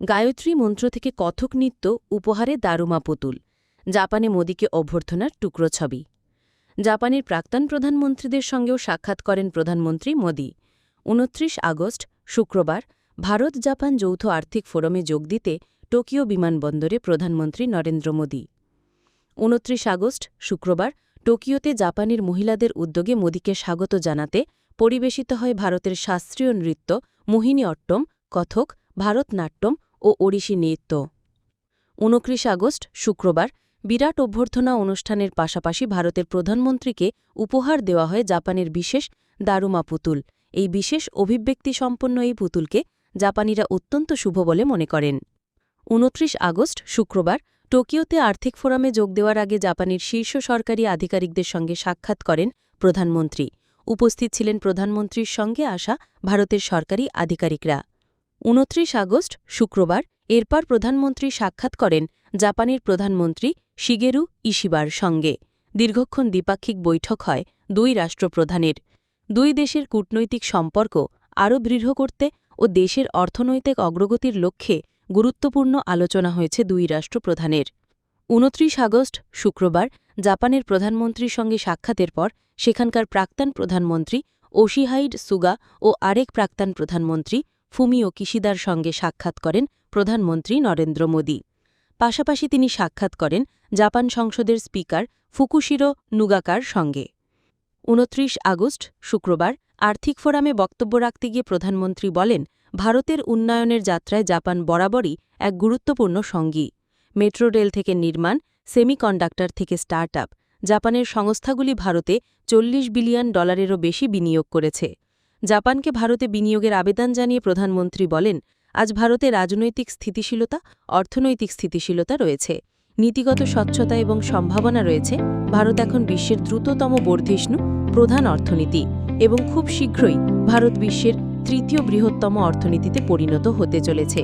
গায়ত্রী মন্ত্র থেকে কথক নৃত্য উপহারে দারুমা পুতুল, জাপানে মোদীকে অভ্যর্থনার টুকরো ছবি। জাপানের প্রাক্তন প্রধানমন্ত্রীদের সঙ্গেও সাক্ষাৎ করেন প্রধানমন্ত্রী মোদী। উনত্রিশ আগস্ট, শুক্রবার, ভারত জাপান যৌথ আর্থিক ফোরামে যোগ দিতে টোকিও বিমানবন্দরে প্রধানমন্ত্রী নরেন্দ্র মোদী। উনত্রিশ আগস্ট, শুক্রবার, টোকিওতে জাপানের মহিলাদের উদ্যোগে মোদীকে স্বাগত জানাতে পরিবেশিত হয় ভারতের শাস্ত্রীয় নৃত্য মোহিনী অট্টম কথক, ভারতনাট্যম ও ওড়িশি নৃত্য। উনত্রিশ আগস্ট, শুক্রবার, বিরাট অভ্যর্থনা অনুষ্ঠানের পাশাপাশি ভারতের প্রধানমন্ত্রীকে উপহার দেওয়া হয় জাপানের বিশেষ দারুমা পুতুল। এই বিশেষ অভিব্যক্তি সম্পন্ন এই পুতুলকে জাপানিরা অত্যন্ত শুভ বলে মনে করেন। উনত্রিশ আগস্ট, শুক্রবার, টোকিওতে আর্থিক ফোরামে যোগ দেওয়ার আগে জাপানের শীর্ষ সরকারি আধিকারিকদের সঙ্গে সাক্ষাৎ করেন প্রধানমন্ত্রী। উপস্থিত ছিলেন প্রধানমন্ত্রীর সঙ্গে আসা ভারতের সরকারি আধিকারিকরা। উনত্রিশ আগস্ট, শুক্রবার, এরপর প্রধানমন্ত্রী সাক্ষাৎ করেন জাপানের প্রধানমন্ত্রী শিগেরু ইশিবার সঙ্গে। দীর্ঘক্ষণ দ্বিপাক্ষিক বৈঠক হয় দুই রাষ্ট্রপ্রধানের। দুই দেশের কূটনৈতিক সম্পর্ক আরও দৃঢ় করতে ও দেশের অর্থনৈতিক অগ্রগতির লক্ষ্যে গুরুত্বপূর্ণ আলোচনা হয়েছে দুই রাষ্ট্রপ্রধানের। উনত্রিশ আগস্ট, শুক্রবার, জাপানের প্রধানমন্ত্রীর সঙ্গে সাক্ষাতের পর সেখানকার প্রাক্তন প্রধানমন্ত্রী ওশিহাইড সুগা ও আরেক প্রাক্তন প্রধানমন্ত্রী ফুমিও কিশিদার সঙ্গে সাক্ষাৎ করেন প্রধানমন্ত্রী নরেন্দ্র মোদী। পাশাপাশি তিনি সাক্ষাৎ করেন জাপান সংসদের স্পিকার ফুকুশিরো নুগাকার সঙ্গে। উনত্রিশ আগস্ট, শুক্রবার, আর্থিক ফোরামে বক্তব্য রাখতে গিয়ে প্রধানমন্ত্রী বলেন, ভারতের উন্নয়নের যাত্রায় জাপান বরাবরই এক গুরুত্বপূর্ণ সঙ্গী। মেট্রো রেল থেকে নির্মাণ, সেমিকন্ডাক্টর থেকে স্টার্ট জাপানের সংস্থাগুলি ভারতে চল্লিশ বিলিয়ন ডলারেরও বেশি বিনিয়োগ করেছে। জাপানকে ভারতে বিনিয়োগের আবেদন জানিয়ে প্রধানমন্ত্রী বলেন, আজ ভারতে রাজনৈতিক স্থিতিশীলতা, অর্থনৈতিক স্থিতিশীলতা রয়েছে। নীতিগত স্বচ্ছতা এবং সম্ভাবনা রয়েছে। ভারত এখন বিশ্বের দ্রুততম বর্ধিষ্ণু প্রধান অর্থনীতি এবং খুব শীঘ্রই ভারত বিশ্বের তৃতীয় বৃহত্তম অর্থনীতিতে পরিণত হতে চলেছে।